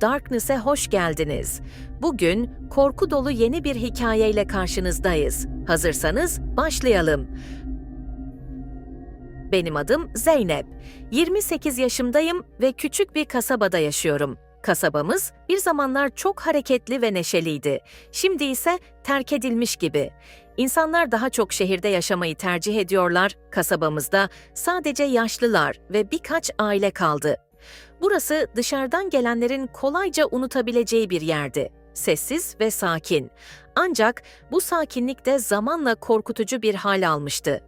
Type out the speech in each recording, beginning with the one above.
Darkness'e hoş geldiniz. Bugün korku dolu yeni bir hikayeyle karşınızdayız. Hazırsanız başlayalım. Benim adım Zeynep. 28 yaşındayım ve küçük bir kasabada yaşıyorum. Kasabamız bir zamanlar çok hareketli ve neşeliydi. Şimdi ise terk edilmiş gibi. İnsanlar daha çok şehirde yaşamayı tercih ediyorlar. Kasabamızda sadece yaşlılar ve birkaç aile kaldı. Burası dışarıdan gelenlerin kolayca unutabileceği bir yerdi. Sessiz ve sakin. Ancak bu sakinlik de zamanla korkutucu bir hal almıştı.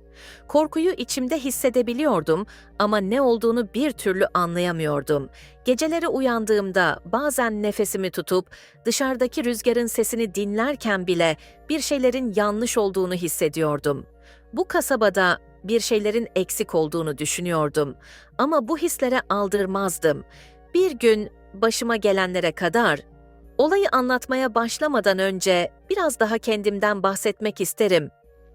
Korkuyu içimde hissedebiliyordum ama ne olduğunu bir türlü anlayamıyordum. Geceleri uyandığımda bazen nefesimi tutup dışarıdaki rüzgarın sesini dinlerken bile bir şeylerin yanlış olduğunu hissediyordum. Bu kasabada bir şeylerin eksik olduğunu düşünüyordum ama bu hislere aldırmazdım. Bir gün başıma gelenlere kadar olayı anlatmaya başlamadan önce biraz daha kendimden bahsetmek isterim.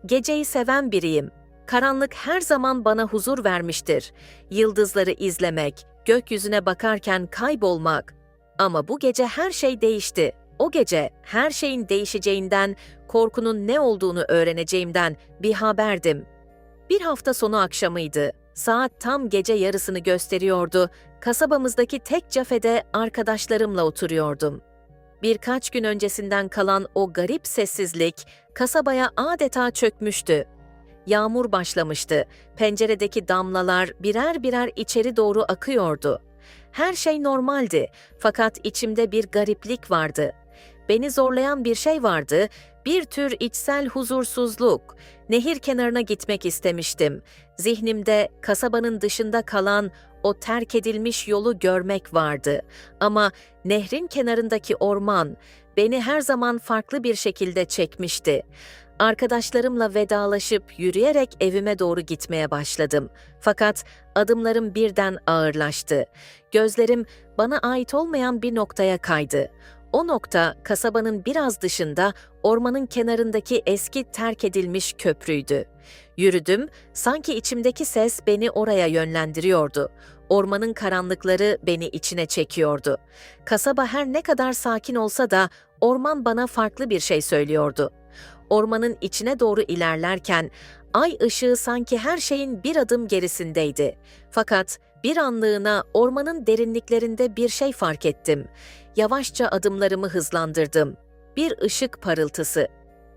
Geceyi seven biriyim. Karanlık her zaman bana huzur vermiştir. Yıldızları izlemek, gökyüzüne bakarken kaybolmak. Ama bu gece her şey değişti. O gece her şeyin değişeceğinden, korkunun ne olduğunu öğreneceğimden bir haberdim. Bir hafta sonu akşamıydı. Saat tam gece yarısını gösteriyordu. Kasabamızdaki tek cafede arkadaşlarımla oturuyordum. Birkaç gün öncesinden kalan o garip sessizlik kasabaya adeta çökmüştü. Yağmur başlamıştı. Penceredeki damlalar birer birer içeri doğru akıyordu. Her şey normaldi fakat içimde bir gariplik vardı. Beni zorlayan bir şey vardı, bir tür içsel huzursuzluk. Nehir kenarına gitmek istemiştim. Zihnimde kasabanın dışında kalan o terk edilmiş yolu görmek vardı. Ama nehrin kenarındaki orman beni her zaman farklı bir şekilde çekmişti. Arkadaşlarımla vedalaşıp yürüyerek evime doğru gitmeye başladım. Fakat adımlarım birden ağırlaştı. Gözlerim bana ait olmayan bir noktaya kaydı. O nokta kasabanın biraz dışında ormanın kenarındaki eski terk edilmiş köprüydü. Yürüdüm, sanki içimdeki ses beni oraya yönlendiriyordu. Ormanın karanlıkları beni içine çekiyordu. Kasaba her ne kadar sakin olsa da orman bana farklı bir şey söylüyordu. Ormanın içine doğru ilerlerken ay ışığı sanki her şeyin bir adım gerisindeydi. Fakat bir anlığına ormanın derinliklerinde bir şey fark ettim. Yavaşça adımlarımı hızlandırdım. Bir ışık parıltısı.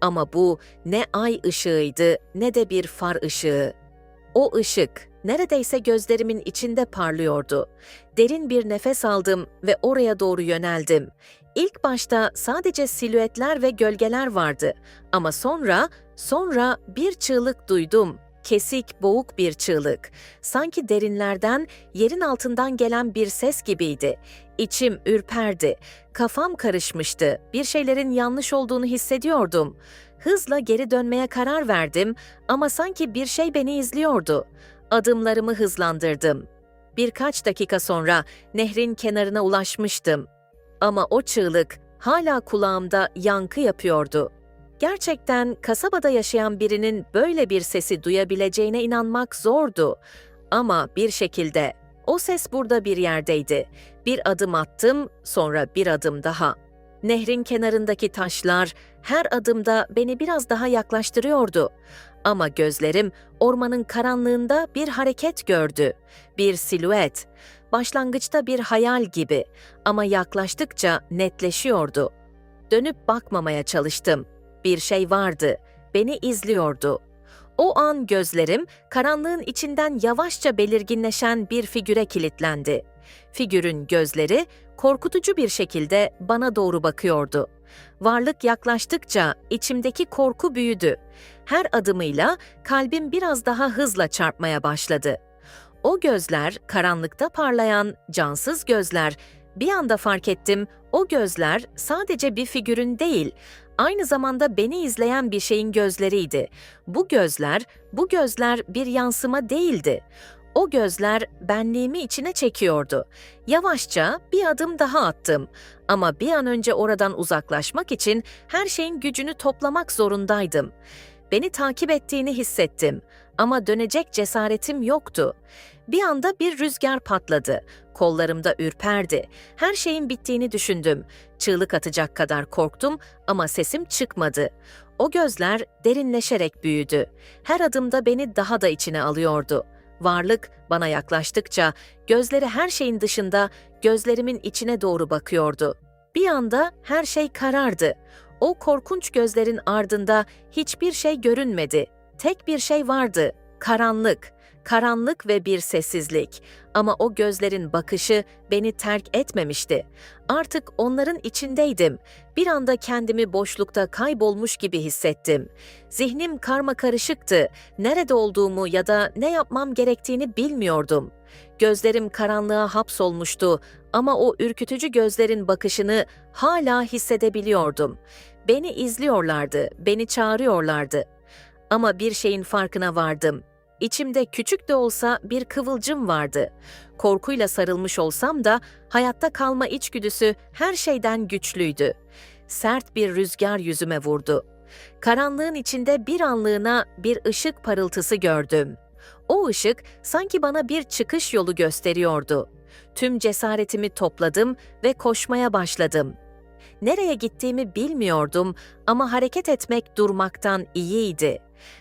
Ama bu ne ay ışığıydı ne de bir far ışığı. O ışık neredeyse gözlerimin içinde parlıyordu. Derin bir nefes aldım ve oraya doğru yöneldim. İlk başta sadece silüetler ve gölgeler vardı ama sonra sonra bir çığlık duydum. Kesik, boğuk bir çığlık. Sanki derinlerden, yerin altından gelen bir ses gibiydi. İçim ürperdi. Kafam karışmıştı. Bir şeylerin yanlış olduğunu hissediyordum. Hızla geri dönmeye karar verdim ama sanki bir şey beni izliyordu. Adımlarımı hızlandırdım. Birkaç dakika sonra nehrin kenarına ulaşmıştım. Ama o çığlık hala kulağımda yankı yapıyordu. Gerçekten kasabada yaşayan birinin böyle bir sesi duyabileceğine inanmak zordu. Ama bir şekilde o ses burada bir yerdeydi. Bir adım attım, sonra bir adım daha. Nehrin kenarındaki taşlar her adımda beni biraz daha yaklaştırıyordu. Ama gözlerim ormanın karanlığında bir hareket gördü. Bir silüet. Başlangıçta bir hayal gibi ama yaklaştıkça netleşiyordu. Dönüp bakmamaya çalıştım. Bir şey vardı. Beni izliyordu. O an gözlerim karanlığın içinden yavaşça belirginleşen bir figüre kilitlendi. Figürün gözleri korkutucu bir şekilde bana doğru bakıyordu. Varlık yaklaştıkça içimdeki korku büyüdü. Her adımıyla kalbim biraz daha hızla çarpmaya başladı. O gözler, karanlıkta parlayan, cansız gözler. Bir anda fark ettim, o gözler sadece bir figürün değil, aynı zamanda beni izleyen bir şeyin gözleriydi. Bu gözler, bu gözler bir yansıma değildi. O gözler benliğimi içine çekiyordu. Yavaşça bir adım daha attım ama bir an önce oradan uzaklaşmak için her şeyin gücünü toplamak zorundaydım. Beni takip ettiğini hissettim ama dönecek cesaretim yoktu. Bir anda bir rüzgar patladı. Kollarımda ürperdi. Her şeyin bittiğini düşündüm. Çığlık atacak kadar korktum ama sesim çıkmadı. O gözler derinleşerek büyüdü. Her adımda beni daha da içine alıyordu. Varlık bana yaklaştıkça gözleri her şeyin dışında gözlerimin içine doğru bakıyordu. Bir anda her şey karardı. O korkunç gözlerin ardında hiçbir şey görünmedi. Tek bir şey vardı, karanlık. Karanlık ve bir sessizlik. Ama o gözlerin bakışı beni terk etmemişti. Artık onların içindeydim. Bir anda kendimi boşlukta kaybolmuş gibi hissettim. Zihnim karma karışıktı. Nerede olduğumu ya da ne yapmam gerektiğini bilmiyordum. Gözlerim karanlığa hapsolmuştu ama o ürkütücü gözlerin bakışını hala hissedebiliyordum. Beni izliyorlardı, beni çağırıyorlardı. Ama bir şeyin farkına vardım. İçimde küçük de olsa bir kıvılcım vardı. Korkuyla sarılmış olsam da hayatta kalma içgüdüsü her şeyden güçlüydü. Sert bir rüzgar yüzüme vurdu. Karanlığın içinde bir anlığına bir ışık parıltısı gördüm. O ışık sanki bana bir çıkış yolu gösteriyordu. Tüm cesaretimi topladım ve koşmaya başladım. Nereye gittiğimi bilmiyordum ama hareket etmek durmaktan iyiydi.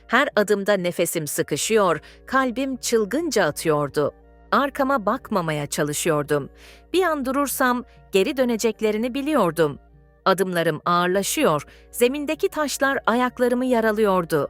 Her adımda nefesim sıkışıyor, kalbim çılgınca atıyordu. Arkama bakmamaya çalışıyordum. Bir an durursam geri döneceklerini biliyordum. Adımlarım ağırlaşıyor, zemindeki taşlar ayaklarımı yaralıyordu.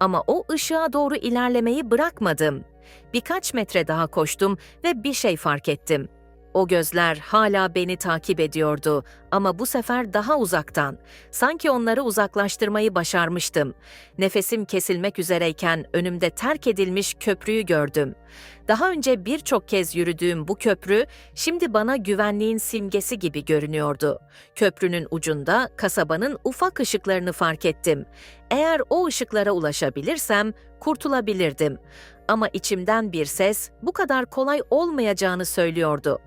Ama o ışığa doğru ilerlemeyi bırakmadım. Birkaç metre daha koştum ve bir şey fark ettim. O gözler hala beni takip ediyordu ama bu sefer daha uzaktan. Sanki onları uzaklaştırmayı başarmıştım. Nefesim kesilmek üzereyken önümde terk edilmiş köprüyü gördüm. Daha önce birçok kez yürüdüğüm bu köprü şimdi bana güvenliğin simgesi gibi görünüyordu. Köprünün ucunda kasabanın ufak ışıklarını fark ettim. Eğer o ışıklara ulaşabilirsem kurtulabilirdim. Ama içimden bir ses bu kadar kolay olmayacağını söylüyordu.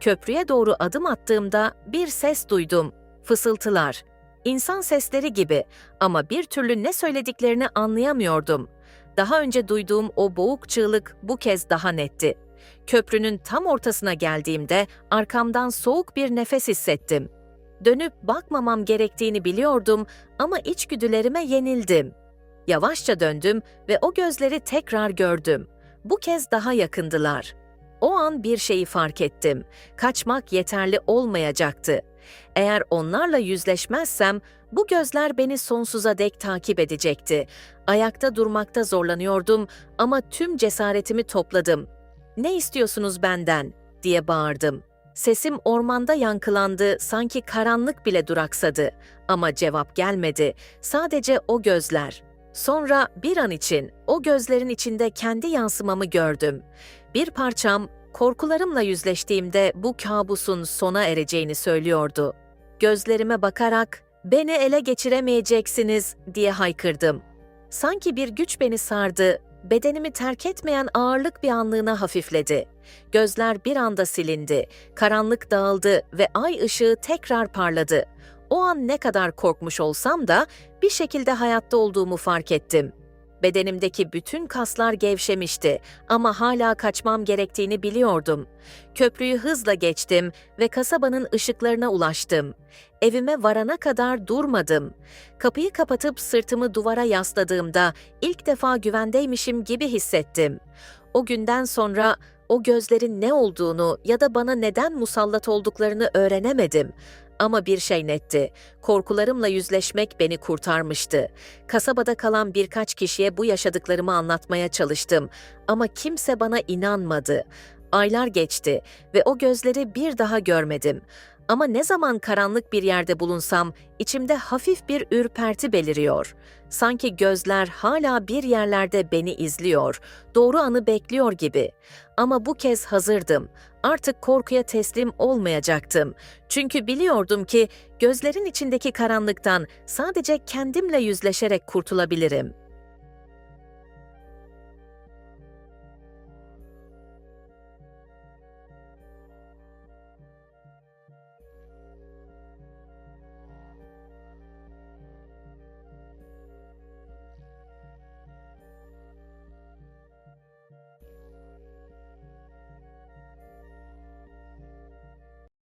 Köprüye doğru adım attığımda bir ses duydum. Fısıltılar. İnsan sesleri gibi ama bir türlü ne söylediklerini anlayamıyordum. Daha önce duyduğum o boğuk çığlık bu kez daha netti. Köprünün tam ortasına geldiğimde arkamdan soğuk bir nefes hissettim. Dönüp bakmamam gerektiğini biliyordum ama içgüdülerime yenildim. Yavaşça döndüm ve o gözleri tekrar gördüm. Bu kez daha yakındılar. O an bir şeyi fark ettim. Kaçmak yeterli olmayacaktı. Eğer onlarla yüzleşmezsem bu gözler beni sonsuza dek takip edecekti. Ayakta durmakta zorlanıyordum ama tüm cesaretimi topladım. "Ne istiyorsunuz benden?" diye bağırdım. Sesim ormanda yankılandı, sanki karanlık bile duraksadı. Ama cevap gelmedi. Sadece o gözler. Sonra bir an için o gözlerin içinde kendi yansımamı gördüm. Bir parçam korkularımla yüzleştiğimde bu kabusun sona ereceğini söylüyordu. Gözlerime bakarak "Beni ele geçiremeyeceksiniz." diye haykırdım. Sanki bir güç beni sardı, bedenimi terk etmeyen ağırlık bir anlığına hafifledi. Gözler bir anda silindi, karanlık dağıldı ve ay ışığı tekrar parladı. O an ne kadar korkmuş olsam da bir şekilde hayatta olduğumu fark ettim. Bedenimdeki bütün kaslar gevşemişti ama hala kaçmam gerektiğini biliyordum. Köprüyü hızla geçtim ve kasabanın ışıklarına ulaştım. Evime varana kadar durmadım. Kapıyı kapatıp sırtımı duvara yasladığımda ilk defa güvendeymişim gibi hissettim. O günden sonra o gözlerin ne olduğunu ya da bana neden musallat olduklarını öğrenemedim. Ama bir şey netti. Korkularımla yüzleşmek beni kurtarmıştı. Kasabada kalan birkaç kişiye bu yaşadıklarımı anlatmaya çalıştım ama kimse bana inanmadı. Aylar geçti ve o gözleri bir daha görmedim. Ama ne zaman karanlık bir yerde bulunsam içimde hafif bir ürperti beliriyor. Sanki gözler hala bir yerlerde beni izliyor, doğru anı bekliyor gibi. Ama bu kez hazırdım. Artık korkuya teslim olmayacaktım. Çünkü biliyordum ki gözlerin içindeki karanlıktan sadece kendimle yüzleşerek kurtulabilirim.